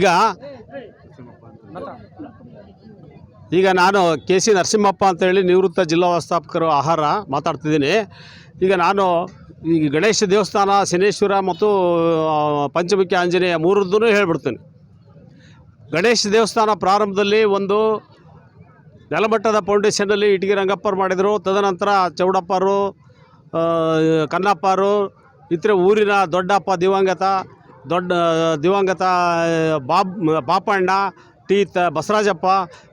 ಈಗ ಈಗ ನಾನು ಕೆ ಸಿ ನರಸಿಂಹಪ್ಪ ಅಂತೇಳಿ ನಿವೃತ್ತ ಜಿಲ್ಲಾ ವ್ಯವಸ್ಥಾಪಕರು ಆಹಾರ ಮಾತಾಡ್ತಿದ್ದೀನಿ. ಈಗ ನಾನು ಈ ಗಣೇಶ ದೇವಸ್ಥಾನ, ಶನೇಶ್ವರ ಮತ್ತು ಪಂಚಮುಖಿ ಆಂಜನೇಯ ಮೂರದ್ದೂ ಹೇಳ್ಬಿಡ್ತೀನಿ. ಗಣೇಶ ದೇವಸ್ಥಾನ ಪ್ರಾರಂಭದಲ್ಲಿ ಒಂದು ನೆಲಮಟ್ಟದ ಫೌಂಡೇಶನ್ನಲ್ಲಿ ಇಟಗಿ ರಂಗಪ್ಪರು ಮಾಡಿದರು. ತದನಂತರ ಚೌಡಪ್ಪರು ಕನ್ನಪ್ಪರು ಇತರೆ ಊರಿನ ದೊಡ್ಡಪ್ಪ ದಿವಂಗತ ದೊಡ್ಡ ದಿವಂಗತ ಬಾಬ್, ಬಾಪಣ್ಣ ಟಿ ತ ಬಸರಾಜಪ್ಪ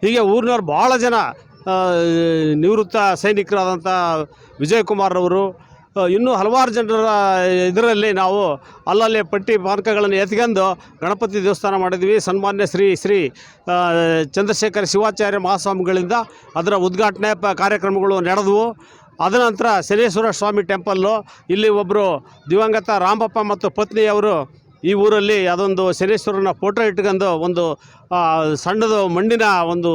ಹೀಗೆ ಊರಿನವ್ರು ಭಾಳ ಜನ ನಿವೃತ್ತ ಸೈನಿಕರಾದಂಥ ವಿಜಯಕುಮಾರ್ರವರು ಇನ್ನೂ ಹಲವಾರು ಜನರ ಇದರಲ್ಲಿ ನಾವು ಅಲ್ಲಲ್ಲಿ ಪಟ್ಟಿ ಪಾನಕಗಳನ್ನು ಎತ್ಕೊಂಡು ಗಣಪತಿ ದೇವಸ್ಥಾನ ಮಾಡಿದ್ವಿ ಸನ್ಮಾನ್ಯ ಶ್ರೀ ಶ್ರೀ ಚಂದ್ರಶೇಖರ ಶಿವಾಚಾರ್ಯ ಮಹಾಸ್ವಾಮಿಗಳಿಂದ ಅದರ ಉದ್ಘಾಟನೆ ಪ, ಕಾರ್ಯಕ್ರಮಗಳು ನಡೆದವು. ಅದನಂತರ ಶನೇಶ್ವರ ಸ್ವಾಮಿ ಟೆಂಪಲ್ಲು, ಇಲ್ಲಿ ಒಬ್ಬರು ದಿವಂಗತ ರಾಮಪ್ಪ ಮತ್ತು ಪತ್ನಿಯವರು ಈ ಊರಲ್ಲಿ ಅದೊಂದು ಶನೇಶ್ವರನ ಫೋಟೋ ಇಟ್ಕೊಂಡು ಒಂದು ಸಣ್ಣದು ಮಣ್ಣಿನ ಒಂದು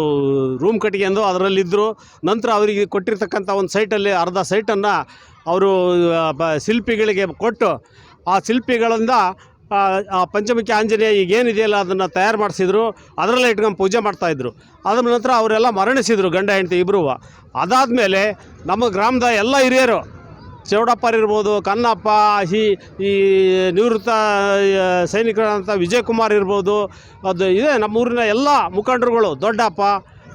ರೂಮ್ ಕಟ್ಕೊಂಡು ಅದರಲ್ಲಿದ್ದರು ನಂತರ ಅವರಿಗೆ ಕೊಟ್ಟಿರ್ತಕ್ಕಂಥ ಒಂದು ಸೈಟಲ್ಲಿ ಅರ್ಧ ಸೈಟನ್ನು ಅವರು ಶಿಲ್ಪಿಗಳಿಗೆ ಕೊಟ್ಟು ಆ ಶಿಲ್ಪಿಗಳಿಂದ ಆ, ಆ ಪಂಚಮುಖಿ ಆಂಜನೇಯ ಈಗ ಏನಿದೆಯಲ್ಲ ಅದನ್ನು ತಯಾರು ಮಾಡಿಸಿದ್ರು ಅದರಲ್ಲೇ ಇಟ್ಕೊಂಡು ಪೂಜೆ ಮಾಡ್ತಾಯಿದ್ರು ಅದ್ರ ನಂತರ ಅವರೆಲ್ಲ ಮರಣಿಸಿದರು ಗಂಡ ಹೆಂಡತಿ ಇಬ್ಬರು ಅದಾದಮೇಲೆ ನಮ್ಮ ಗ್ರಾಮದ ಎಲ್ಲ ಹಿರಿಯರು ಚೌಡಪ್ಪರ್ ಇರ್ಬೋದು, ಕನ್ನಪ್ಪ ಈ ಈ ನಿವೃತ್ತ ಸೈನಿಕರಾದಂಥ ವಿಜಯಕುಮಾರ್ ಇರ್ಬೋದು, ಅದು ಇದೆ ನಮ್ಮೂರಿನ ಎಲ್ಲ ಮುಖಂಡರುಗಳು, ದೊಡ್ಡಪ್ಪ,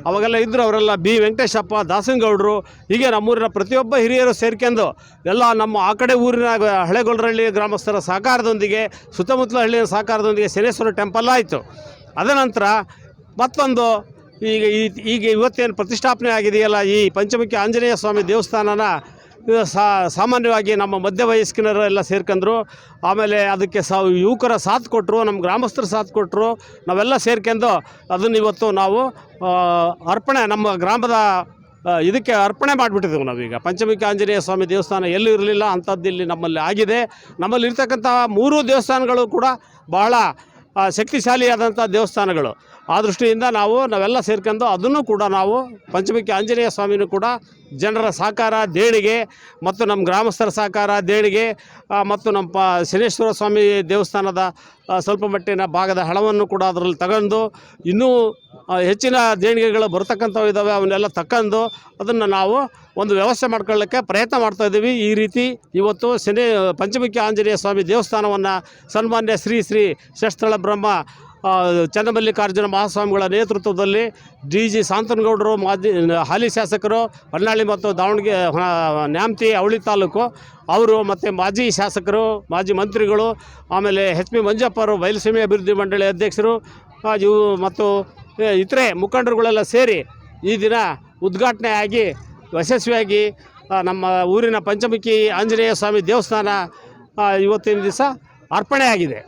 ಅವಾಗೆಲ್ಲ ಇದ್ದರು ಅವರೆಲ್ಲ, ಬಿ. ವೆಂಕಟೇಶಪ್ಪ, ದಾಸನಗೌಡರು, ಹೀಗೆ ನಮ್ಮೂರಿನ ಪ್ರತಿಯೊಬ್ಬ ಹಿರಿಯರು ಸೇರ್ಕೊಂಡು ಎಲ್ಲ ನಮ್ಮ ಆ ಕಡೆ ಊರಿನ ಹಳೆಗೊಲ್ಲರಹಳ್ಳಿ ಗ್ರಾಮಸ್ಥರ ಸಹಕಾರದೊಂದಿಗೆ, ಸುತ್ತಮುತ್ತಲ ಹಳ್ಳಿಯ ಸಹಕಾರದೊಂದಿಗೆ ಶನೇಶ್ವರ ಟೆಂಪಲ್ ಆಯಿತು. ಅದನಂತರ ಮತ್ತೊಂದು, ಈಗ ಈಗ ಇವತ್ತೇನು ಪ್ರತಿಷ್ಠಾಪನೆ ಆಗಿದೆಯಲ್ಲ, ಈ ಪಂಚಮುಖಿ ಆಂಜನೇಯ ಸ್ವಾಮಿ ದೇವಸ್ಥಾನನ ಸಾಮಾನ್ಯವಾಗಿ ನಮ್ಮ ಮಧ್ಯ ವಯಸ್ಕಿನರು ಎಲ್ಲ ಸೇರ್ಕೊಂಡ್ರು ಆಮೇಲೆ ಅದಕ್ಕೆ ಸಾ ಯುವಕರ ಸಾಥ್ ಕೊಟ್ಟರು ನಮ್ಮ ಗ್ರಾಮಸ್ಥರು ಸಾಥ್ ಕೊಟ್ಟರು ನಾವೆಲ್ಲ ಸೇರ್ಕೊಂಡು ಅದನ್ನು ಇವತ್ತು ನಾವು ಅರ್ಪಣೆ ನಮ್ಮ ಗ್ರಾಮದ ಇದಕ್ಕೆ ಅರ್ಪಣೆ ಮಾಡಿಬಿಟ್ಟಿದ್ದೆವು ನಾವೀಗ. ಪಂಚಮುಖಿ ಆಂಜನೇಯ ಸ್ವಾಮಿ ದೇವಸ್ಥಾನ ಎಲ್ಲೂ ಇರಲಿಲ್ಲ, ಅಂಥದ್ದು ಇಲ್ಲಿ ನಮ್ಮಲ್ಲಿ ಆಗಿದೆ. ನಮ್ಮಲ್ಲಿ ಇರ್ತಕ್ಕಂಥ ಮೂರು ದೇವಸ್ಥಾನಗಳು ಕೂಡ ಬಹಳ ಶಕ್ತಿಶಾಲಿಯಾದಂಥ ದೇವಸ್ಥಾನಗಳು. ಆ ದೃಷ್ಟಿಯಿಂದ ನಾವು ನಾವೆಲ್ಲ ಸೇರ್ಕೊಂಡು ಅದನ್ನು ಕೂಡ ನಾವು ಪಂಚಮುಖಿ ಆಂಜನೇಯ ಸ್ವಾಮಿನೂ ಕೂಡ ಜನರ ಸಹಕಾರ, ದೇಣಿಗೆ ಮತ್ತು ನಮ್ಮ ಗ್ರಾಮಸ್ಥರ ಸಹಕಾರ, ದೇಣಿಗೆ ಮತ್ತು ನಮ್ಮ ಪ, ಶನೇಶ್ವರ ಸ್ವಾಮಿ ದೇವಸ್ಥಾನದ ಸ್ವಲ್ಪ ಮಟ್ಟಿನ ಭಾಗದ ಹಣವನ್ನು ಕೂಡ ಅದರಲ್ಲಿ ತಗೊಂಡು ಇನ್ನೂ ಹೆಚ್ಚಿನ ದೇಣಿಗೆಗಳು ಬರತಕ್ಕಂಥವು ಇದ್ದಾವೆ ಅವನ್ನೆಲ್ಲ ತಕ್ಕಂದು ಅದನ್ನು ನಾವು ಒಂದು ವ್ಯವಸ್ಥೆ ಮಾಡ್ಕೊಳ್ಳೋಕ್ಕೆ ಪ್ರಯತ್ನ ಮಾಡ್ತಾ ಇದ್ದೀವಿ. ಈ ರೀತಿ ಇವತ್ತು ಶನಿ, ಪಂಚಮುಖಿ ಆಂಜನೇಯ ಸ್ವಾಮಿ ದೇವಸ್ಥಾನವನ್ನು ಸನ್ಮಾನ್ಯ ಶ್ರೀ ಶ್ರೀ ಶಸ್ತ್ರಳ ಬ್ರಹ್ಮ ಚನ್ನಮಲ್ಲಿಕಾರ್ಜುನ ಮಹಾಸ್ವಾಮಿಗಳ ನೇತೃತ್ವದಲ್ಲಿ ಡಿ ಜಿ ಶಾಂತನಗೌಡರು, ಮಾಜಿ, ಹಾಲಿ ಶಾಸಕರು, ಹೊನ್ನಾಳಿ ಮತ್ತು ದಾವಣಗೆರೆ ನ್ಯಾಮತಿ ಅವಳಿ ತಾಲೂಕು, ಅವರು ಮತ್ತು ಮಾಜಿ ಶಾಸಕರು, ಮಾಜಿ ಮಂತ್ರಿಗಳು, ಆಮೇಲೆ ಎಚ್ ಪಿ ಮಂಜಪ್ಪರು ಬಯಲುಸೀಮೆ ಅಭಿವೃದ್ಧಿ ಮಂಡಳಿ ಅಧ್ಯಕ್ಷರು ಇವು ಮತ್ತು ಇತರೆ ಮುಖಂಡರುಗಳೆಲ್ಲ ಸೇರಿ ಈ ದಿನ ಉದ್ಘಾಟನೆ ಆಗಿ ಯಶಸ್ವಿಯಾಗಿ ನಮ್ಮ ಊರಿನ ಪಂಚಮುಖಿ ಆಂಜನೇಯ ಸ್ವಾಮಿ ದೇವಸ್ಥಾನ ಇವತ್ತಿನ ದಿವಸ ಅರ್ಪಣೆ ಆಗಿದೆ